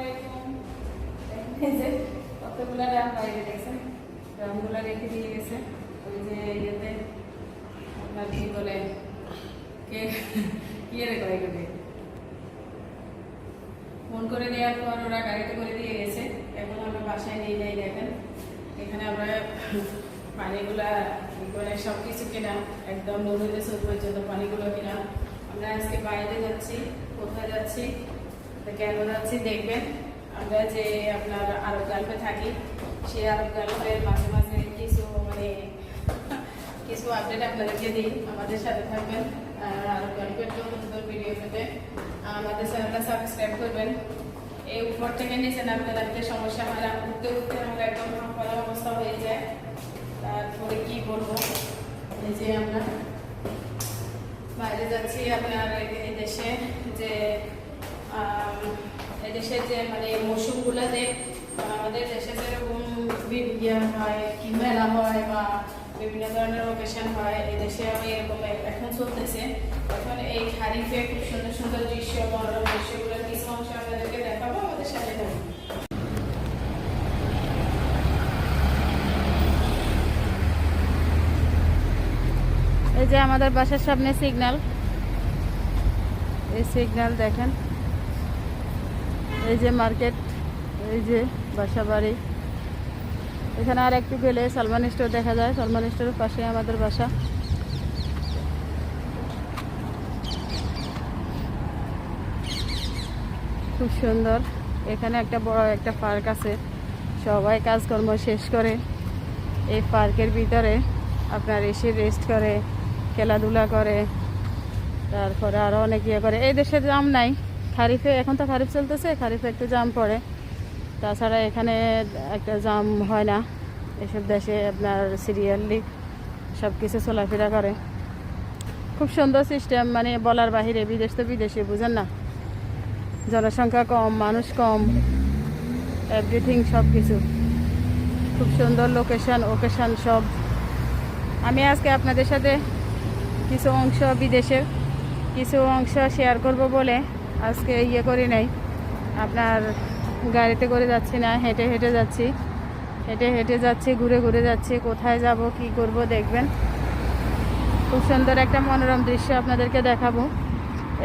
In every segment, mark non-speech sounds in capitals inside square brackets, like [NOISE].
আলাইকুম এই বাইরে দেখছেন ড্রামগুলো রেখে দিয়ে গেছে ফোন করে দেওয়ার পর ওরা গাড়িতে করে দিয়ে গেছে এখন আমরা বাসায় নিয়ে যাই দেখেন এখানে আমরা পানিগুলা করে সব কিছু কিনা একদম নুডলস পর্যন্ত পানিগুলো কিনা আমরা আজকে বাইরে যাচ্ছি কোথায় যাচ্ছি তো কেন যাচ্ছি দেখবেন। আমরা যে আপনার আরব গাল্পে থাকি, সেই আরব গাল্পের মাঝে মাঝে কিছু মানে [LAUGHS] কিছু আপডেট আপনাদেরকে দিই। আমাদের সাথে থাকবেন। আর আরব গাল্পের নতুন ভিডিও পেতে আমাদের চ্যানেলটা সাবস্ক্রাইব করবেন। এই উপর থেকে নিচে নামতে সমস্যা হয় না উঠতে উঠতে আমরা একদম করা অবস্থা হয়ে যায়। তারপরে কি বলব? এই যে আমরা বাইরে যাচ্ছি আপনার এই দেশে যে এই যে মানে মৌসুমগুলোতে আমাদের দেশে যেরকম বি- ইয়ে হয়, কি মেলা হয় বা বিভিন্ন ধরনের লোকেশন হয়, এই দেশে এরকম এখন চলতেছে। এখন এই খারিফে খুব সুন্দর সুন্দর দৃশ্য মনোরম দৃশ্যগুলোর কিছু অংশ আপনাদেরকে দেখাবো, আমাদের সাথে থাকুন। এই যে আমাদের বাসার সামনে সিগন্যাল এই সিগন্যাল দেখেন। এই যে মার্কেট, এই যে বাসা বাড়ি। এখানে আর একটু গেলে সালমান স্টোর দেখা যায়। সালমান স্টোরের পাশে আমাদের বাসা। খুব সুন্দর। এখানে একটা বড় একটা পার্ক আছে। সবাই কাজকর্ম শেষ করে। এই পার্কের ভিতরে আপনার এসে রেস্ট করে, খেলাধুলা করে। তারপরে আরও অনেক ইয়ে করে। এই দেশে জাম নাই। খারিফে, এখন তো খারিফ চলতেছে, খারিফে একটু জাম পড়ে। তাছাড়া এখানে একটা জাম হয় না, এসব দেশে আপনার সিরিয়ালি সব কিছু চলাফেরা করে। খুব সুন্দর সিস্টেম মানে বলার বাহিরে, বিদেশ তো বিদেশে, বুঝেন না? জনসংখ্যা কম, মানুষ কম এভরিথিং সব কিছু খুব সুন্দর লোকেশন ওকেশান সব। আমি আজকে আপনাদের সাথে কিছু অংশ বিদেশের কিছু অংশ শেয়ার করব বলে আজকে ইয়ে করি নাই। আপনার গাড়িতে করে যাচ্ছি না, হেঁটে হেঁটে যাচ্ছি। হেঁটে হেঁটে যাচ্ছি, ঘুরে ঘুরে যাচ্ছি, কোথায় যাব, কি করব দেখবেন। খুব সুন্দর একটা মনোরম দৃশ্য আপনাদেরকে দেখাবো।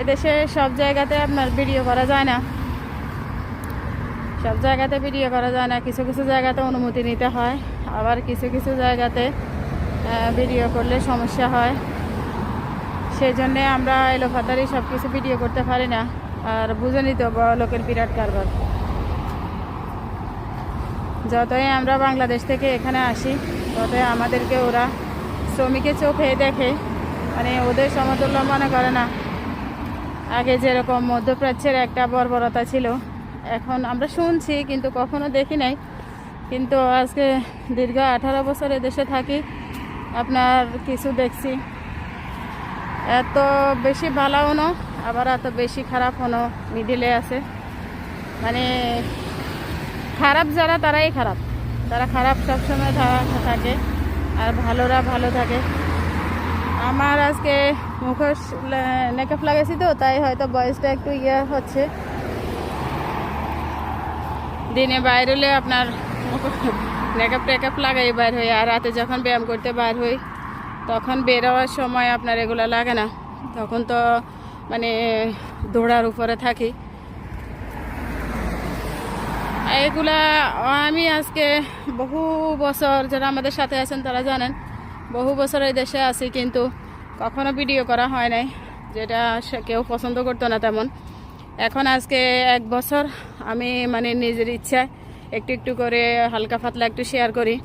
এদেশে সব জায়গাতে আপনার ভিডিও করা যায় না। সব জায়গাতে ভিডিও করা যায় না। কিছু কিছু জায়গাতে অনুমতি নিতে হয়। আবার কিছু কিছু জায়গাতে ভিডিও করলে সমস্যা হয়। সেই জন্যে আমরা এলোফাতারি সব কিছু ভিডিও করতে পারি না। আর বুঝে তো বড় লোকের বিরাট কারবার। যতই আমরা বাংলাদেশ থেকে এখানে আসি, ততই আমাদেরকে ওরা শ্রমিকের চোখে দেখে মানে ওদের সমতুল্য মনে করে না। আগে যেরকম মধ্যপ্রাচ্যের একটা বর্বরতা ছিল, এখন আমরা শুনছি কিন্তু কখনো দেখি নাই। কিন্তু আজকে দীর্ঘ আঠারো বছর দেশে থাকি, আপনার কিছু দেখছি। এত বেশি ভালোও না আবার এত বেশি খারাপ হনো মিডিলে আছে। মানে খারাপ যারা, তারাই খারাপ। তারা খারাপ সবসময় থাকে, আর ভালোরা ভালো থাকে। আমার আজকে মুখোশ মেকআপ লাগাইছি তো, তাই হয়তো বয়সটা একটু ইয়ে হচ্ছে। দিনে বাইর হলে আপনার মেকআপ টেকআপ লাগাই বাইর হই, আর রাতে যখন ব্যায়াম করতে বাইর হই, তখন বেরোয়ার সময় আপনার এগুলো লাগে না। তখন তো মানে দৌড়ার উপরে থাকি। এগুলা আমি আজকে বহু বছর যারা আমাদের সাথে আছেন তারা জানেন, বহু বছর এই দেশে আছি কিন্তু কখনো ভিডিও করা হয় নাই, যেটা কেউ পছন্দ করতো না তেমন। এখন আজকে এক বছর আমি মানে নিজের ইচ্ছায় একটু একটু করে হালকা পাতলা একটু শেয়ার করি,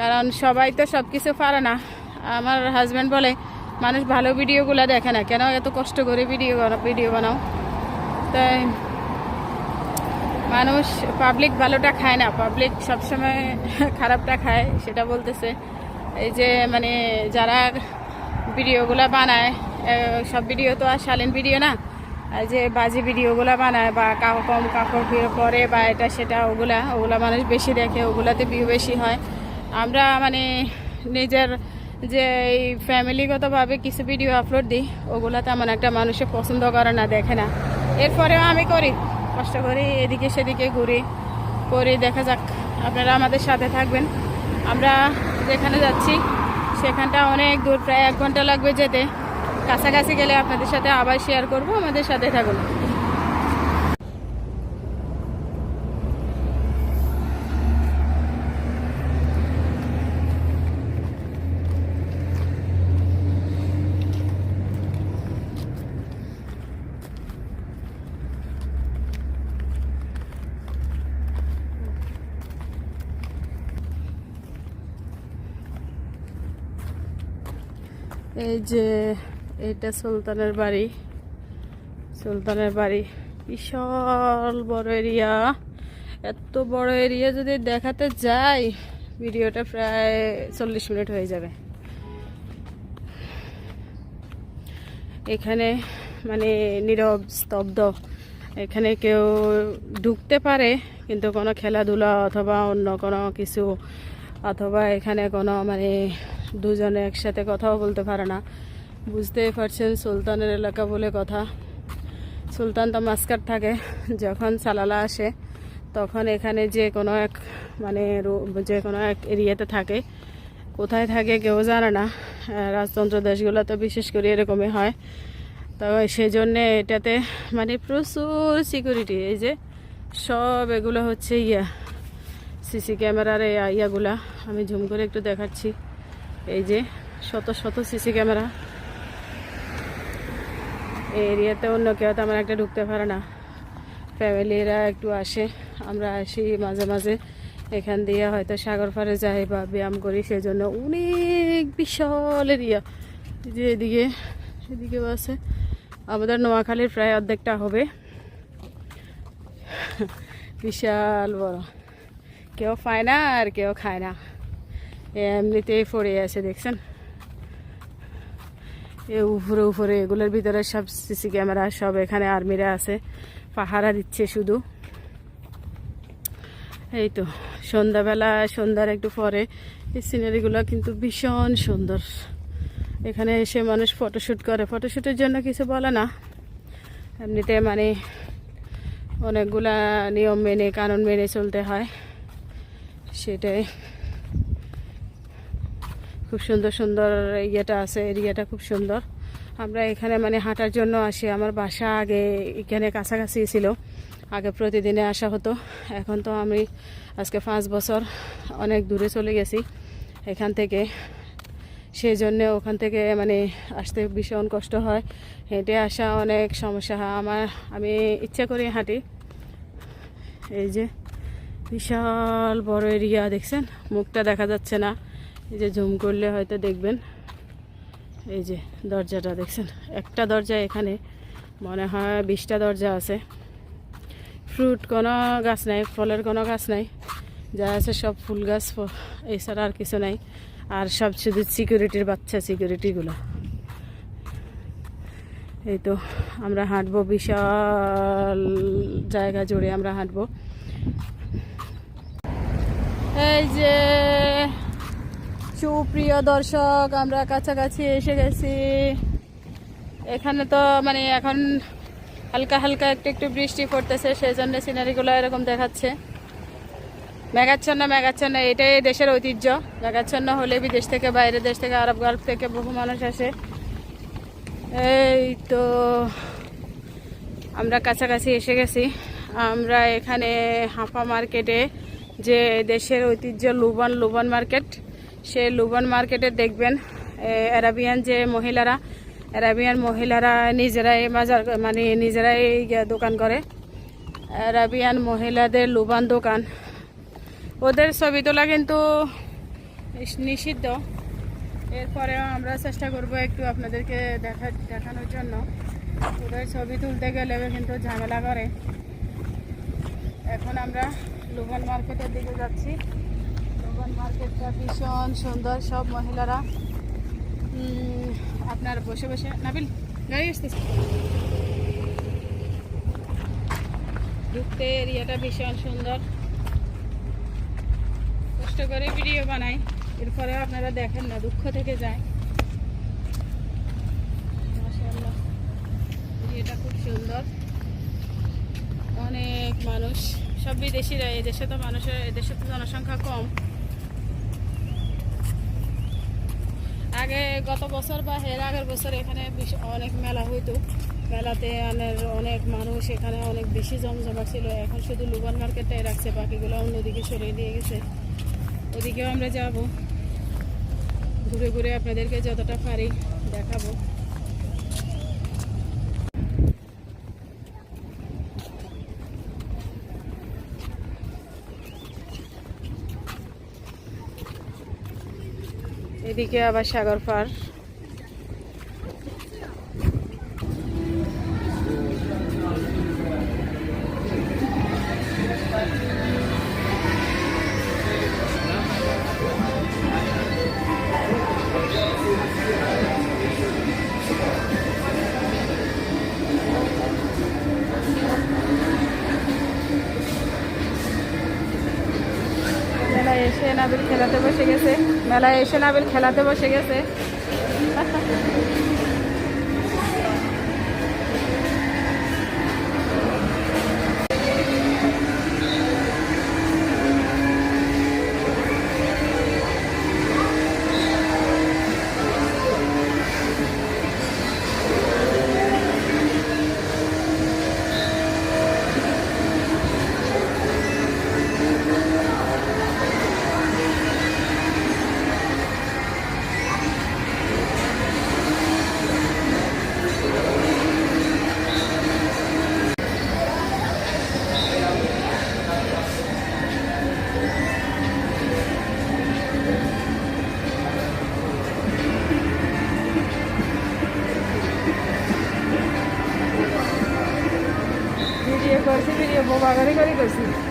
কারণ সবাই তো সব কিছু পারে না। আমার হাজব্যান্ড বলে মানুষ ভালো ভিডিওগুলো দেখে না। কেন এত কষ্ট করে ভিডিও ভিডিও বানাও? তাই মানুষ পাবলিক ভালোটা খায় না। পাবলিক সবসময় খারাপটা খায়, সেটা বলতেছে। এই যে মানে যারা ভিডিওগুলো বানায় সব ভিডিও তো আর শালীন ভিডিও না। যে বাজে ভিডিওগুলো বানায় বা কাউ, কম কাপড় পরে বা এটা সেটা, ওগুলা ওগুলা মানুষ বেশি দেখে, ওগুলাতে ভিউ বেশি হয়। আমরা মানে নিজের যে এই ফ্যামিলিগতভাবে কিছু ভিডিও আপলোড দিই ওগুলা তেমন একটা মানুষে পছন্দ করে না, দেখে না। এরপরেও আমি করি, কষ্ট করি, এদিকে সেদিকে ঘুরি, করে, দেখা যাক। আপনারা আমাদের সাথে থাকবেন। আমরা যেখানে যাচ্ছি, সেখানটা অনেক দূর, প্রায় এক ঘণ্টা লাগবে যেতে। কাছাকাছি গেলে আপনাদের সাথে আবার শেয়ার করব, আমাদের সাথে থাকুন। এই যে এটা সুলতানের বাড়ি। সুলতানের বাড়ি। বিশাল বড় এরিয়া। এত বড় এরিয়া যদি দেখাতে যাই, ভিডিওটা প্রায় চল্লিশ মিনিট হয়ে যাবে। এখানে মানে নীরব, স্তব্ধ। এখানে কেউ ঢুকতে পারে, কিন্তু কোনো খেলাধুলা অথবা অন্য কোনো কিছু, অথবা এখানে কোনো মানে দুজনে একসাথে কথাও বলতে পারে না। বুঝতেই পারছেন সুলতানের এলাকা বলে কথা। সুলতান তো মাস্কার থাকে। যখন সালালা আসে, তখন এখানে যে কোনো এক মানে যে কোনো এক এরিয়াতে থাকে। কোথায় থাকে কেউ জানে না। রাজতন্ত্র দেশগুলো তো বিশেষ করে এরকমই হয়। তো সেই জন্যে এটাতে মানে প্রচুর সিকিউরিটি এই যে সব এগুলো হচ্ছে ইয়া, সিসি ক্যামেরার ইয়াগুলা। আমি ঝুম করে একটু দেখাচ্ছি। এই যে শত শত সিসি ক্যামেরা। এই এরিয়াতে অন্য কেউ তেমন একটা ঢুকতে পারে না। ফ্যামিলিরা একটু আসে, আমরা আসি মাঝে মাঝে। এখান দিয়ে হয়তো সাগর পাড়ে যাই বা ব্যায়াম করি, সেজন্য অনেক বিশাল এরিয়া। যে এদিকে এদিকেও আছে। আমাদের নোয়াখালীর প্রায় অর্ধেকটা হবে। বিশাল বড়। কেউ পায় না আর কেউ খায় না। এমনিতেই পড়ে আছে, দেখছেন? এ উপরে উপরে, এগুলোর ভিতরে সব সিসি ক্যামেরা, সব এখানে আর্মিরা আছে। পাহারা দিচ্ছে শুধু। এই তো, সন্ধ্যাবেলা, সন্ধ্যার একটু পরে এই সিনারিগুলো কিন্তু ভীষণ সুন্দর। এখানে এসে মানুষ ফটোশ্যুট করে। ফটোশ্যুটের জন্য কিছু বলে না। এমনিতে মানে অনেকগুলা নিয়ম মেনে, কানুন মেনে চলতে হয়। সেটাই। খুব সুন্দর সুন্দর ইয়েটা আছে, এরিয়াটা খুব সুন্দর। আমরা এখানে মানে হাঁটার জন্য আসি। আমার বাসা আগে এখানে কাছাকাছি ছিল। আগে প্রতিদিনে আসা হতো। এখন তো আমি আজকে পাঁচ বছর অনেক দূরে চলে গেছি এখান থেকে। সেই জন্যে ওখান থেকে মানে আসতে ভীষণ কষ্ট হয়। হেঁটে আসা অনেক সমস্যা হয়। আমার, আমি ইচ্ছা করে হাঁটি। এই যে বিশাল বড় এরিয়া, দেখছেন? মুখটা দেখা যাচ্ছে না। এই যে জুম করলে হয়তো দেখবেন। এই যে দরজাটা দেখছেন? একটা দরজা এখানে, মনে হয় বিশটা দরজা আছে। ফ্রুট কোনো গাছ নাই, ফলের কোনো গাছ নাই। যা আছে সব ফুল গাছ এছাড়া আর কিছু নাই। আর সব শুধু সিকিউরিটির বাচ্চা সিকিউরিটিগুলো। এই তো আমরা হাঁটবো, বিশাল জায়গা জুড়ে আমরা হাঁটবো। এই যে সুপ্রিয় দর্শক, আমরা কাছাকাছি এসে গেছি। এখানে তো মানে এখন হালকা হালকা একটু একটু বৃষ্টি পড়তেছে সেই জন্য সিনারিগুলো এরকম দেখাচ্ছে। মেঘাচ্ছন্ন মেঘাচ্ছন্ন, এটাই দেশের ঐতিহ্য। মেঘাচ্ছন্ন হলে বিদেশ থেকে, বাইরে দেশ থেকে, আরব গল্ফ থেকে বহু মানুষ আসে। এই তো আমরা কাছাকাছি এসে গেছি। আমরা এখানে হাঁপা মার্কেটে যে দেশের ঐতিহ্য লুবন লুবন মার্কেট সেই লুবন মার্কেটে দেখবেন অ্যারাবিয়ান যে মহিলারা, অ্যারাবিয়ান মহিলারা নিজেরাই বাজার মানে নিজেরাই দোকান করে। অ্যারাবিয়ান মহিলাদের লুবান দোকান। ওদের ছবি তোলা কিন্তু নিষিদ্ধ। এরপরেও আমরা চেষ্টা করব একটু আপনাদেরকে দেখা, দেখানোর জন্য। ওদের ছবি তুলতে গেলে কিন্তু ঝামেলা করে। এখন আমরা লুবন মার্কেটের দিকে যাচ্ছি। লুবন মার্কেটটা ভীষণ সুন্দর, সব মহিলারা। আপনার বসে বসে। নাবিল, গাড়ি আসতেছে। ঢুকতে এরিয়াটা ভীষণ সুন্দর। কষ্ট করে ভিডিও বানাই এরপরে আপনারা দেখেন না, দুঃখ থেকে যায়। এরিয়াটা খুব সুন্দর। অনেক মানুষ, সব বিদেশিরা, এদেশে তো মানুষের, এদেশে তো জনসংখ্যা কম। আগে গত বছর বা এর আগের বছর এখানে অনেক মেলা হইতো। মেলাতে আনের অনেক মানুষ, এখানে অনেক বেশি জমজমা ছিল। এখন শুধু লুবান মার্কেটটাই রাখছে, বাকিগুলো অন্যদিকে সরিয়ে দিয়ে গেছে। ওদিকেও আমরা যাব। ঘুরে ঘুরে আপনাদেরকে যতটা পারি দেখাবো। এদিকে আবার সাগর পার। এসে নাবিল খেলাতে বসে গেছে। মেলায় এসে নাবিল খেলাতে বসে গেছে। করে করে করছি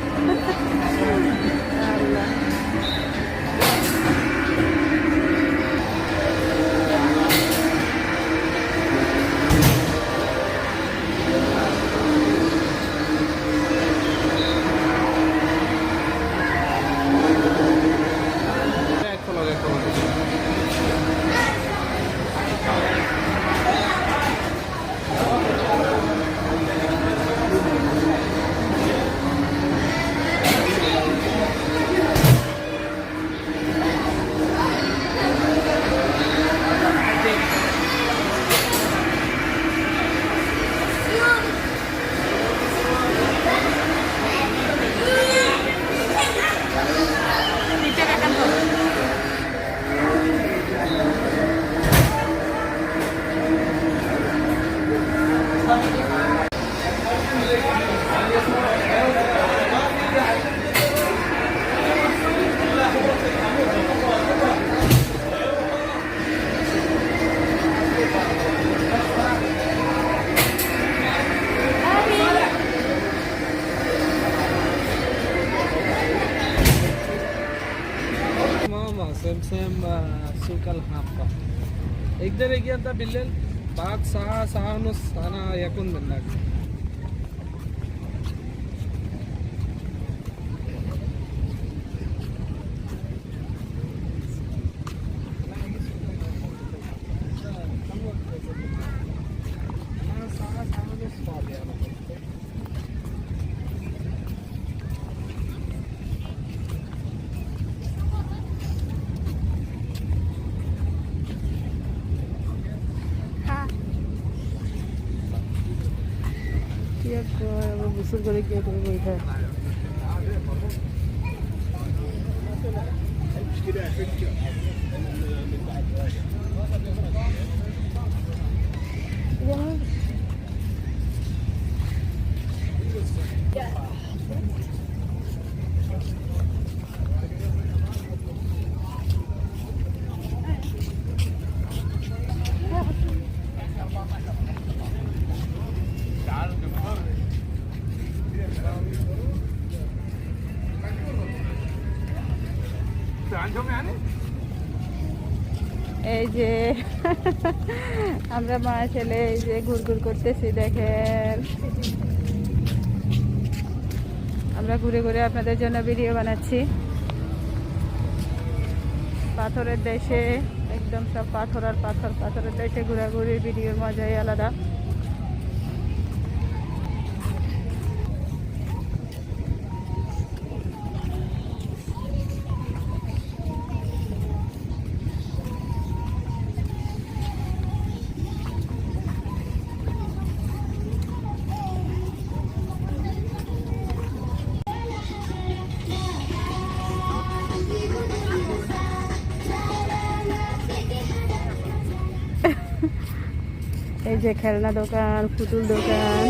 ಸಿದ್ಧರಿಗೆ ಅಂತ ಬಿಲ್ಲಲ್ಲಿ? ಬಾಕ್ ಸಹ ಸಹನು ಸ್ಥಾನ ಯಾಕೊಂದು ಬಂದಾಗ গোসল করে কি করব এটা এই যে, [LAUGHS] আমরা মা ছেলে এই যে ঘুরঘুর করতেছি, দেখেন। আমরা ঘুরে ঘুরে আপনাদের জন্য ভিডিও বানাচ্ছি। পাথরের দেশে, একদম সব পাথর আর পাথর, পাথরের দেশে ঘোরাঘুরির ভিডিওর মজাই আলাদা। যে খেলনা দোকান, পুতুল দোকান।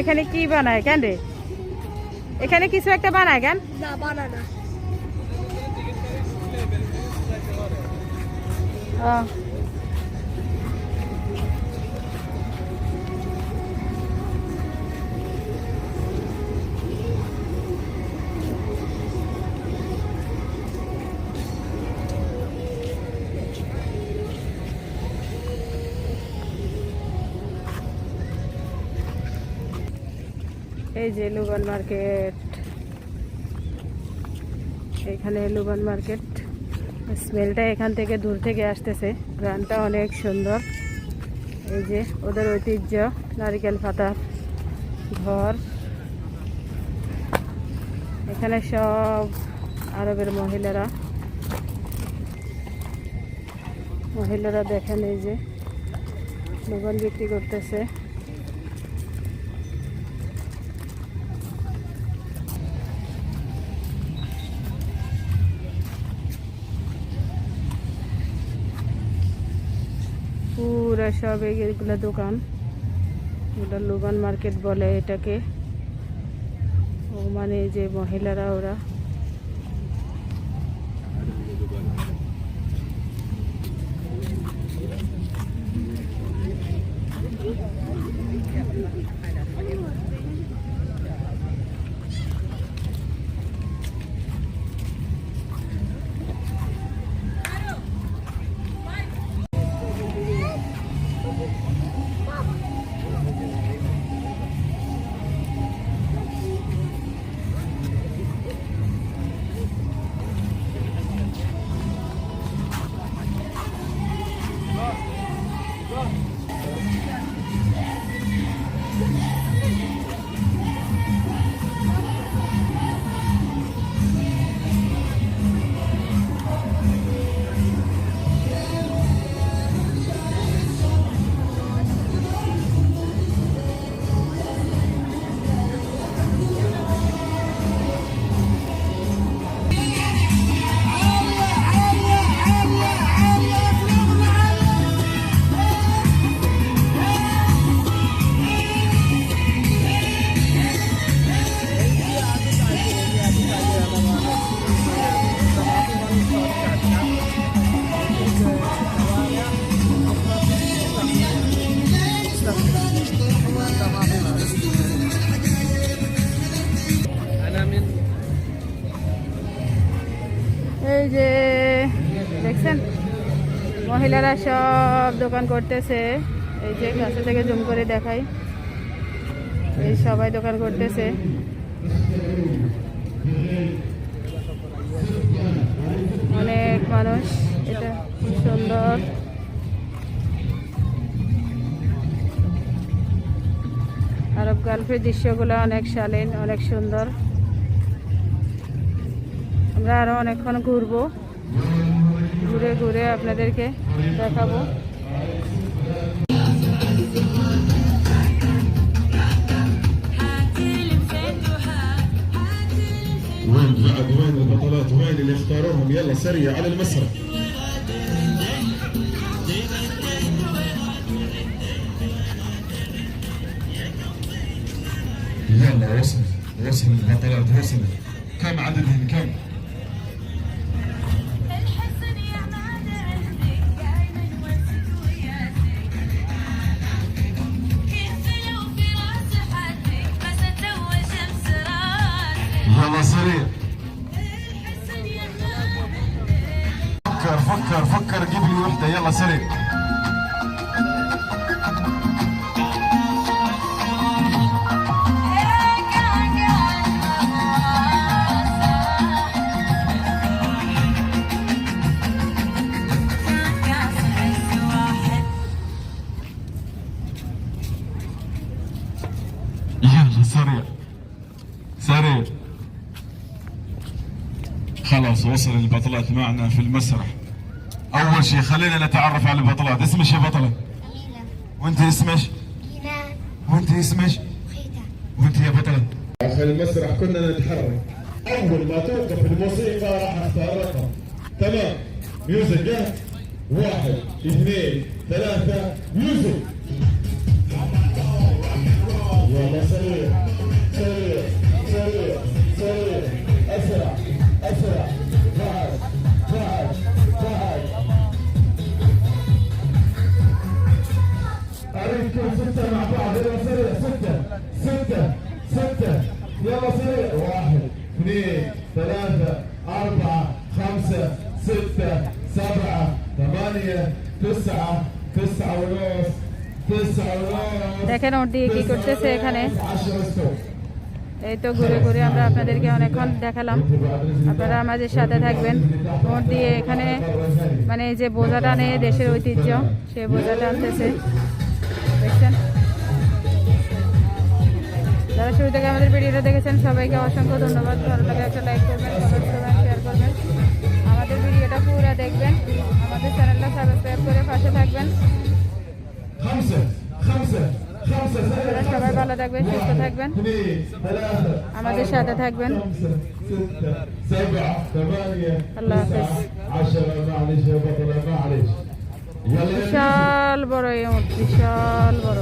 এখানে কি বানায়, কেন রে? এখানে কিছু একটা বানায় কেন? এই যে লুবন মার্কেট। এখানে লুবন মার্কেট। স্মেলটা এখান থেকে দূর থেকে আসতেছে। গ্রানটা অনেক সুন্দর। এই যে ওদের ঐতিহ্য, নারিকেল পাতার ঘর। এখানে সব আরবের মহিলারা। মহিলারা দেখেন এই যে লুবন বিক্রি করতেছে। পুরো সব এগুলো দোকান। ওটা লুবান মার্কেট বলে এটাকে। ও মানে যে মহিলারা ওরা। এই যে, দেখছেন? মহিলারা সব দোকান করতেছে। এই যে, কাছে থেকে জুম করে দেখাই। এই সবাই দোকান করতেছে। অনেক মানুষ, এটা খুব সুন্দর। আরব গালফের দৃশ্যগুলো অনেক শালীন, অনেক সুন্দর। আমরা আরো অনেকক্ষণ ঘুরবো ঘুরে ঘুরে আপনাদেরকে দেখাবো وين بعد وين البطلات وين اللي اختاروهم يلا سريع على المسرح يلا وصل وصل البطلات وصلت كم عددهم كم؟ البطلات معنا في المسرح. أول شيء خلينا نتعرف على البطلات. اسمش يا بطلة؟ أمينة. وأنت اسمش؟ إيمان وأنت اسمش؟ خيتا وأنت يا بطلة؟ داخل المسرح كنا نتحرك. أول ما توقف الموسيقى راح اختار رقم تمام. ميوزك جاهز واحد اثنين ثلاثة. ميوزك. দেখেন ওর দিয়ে কি করতেছে এখানে। এই তো ঘুরে ঘুরে আমরা আপনাদেরকে অনেকক্ষণ দেখালাম। আপনারা আমাদের সাথে থাকবেন। ওর দিয়ে এখানে মানে যে বোঝাটা নেই দেশের ঐতিহ্য, সে বোঝাটা আনতেছে। দেখছেন? যারা শুরু থেকে আমাদের ভিডিওটা দেখেছেন, সবাইকে অসংখ্য ধন্যবাদ। ভালো লাগে একটা লাইক করবেন কমেন্ট করবেন শেয়ার করবেন। আমাদের ভিডিওটা পুরো দেখবেন। আমাদের চ্যানেলটা সাবস্ক্রাইব করে পাশে থাকবেন। সবাই ভালো থাকবেন সুস্থ থাকবেন। আমাদের সাথে থাকবেন। আল্লাহ হাফেজ। বিশাল বড় বিশাল বড়।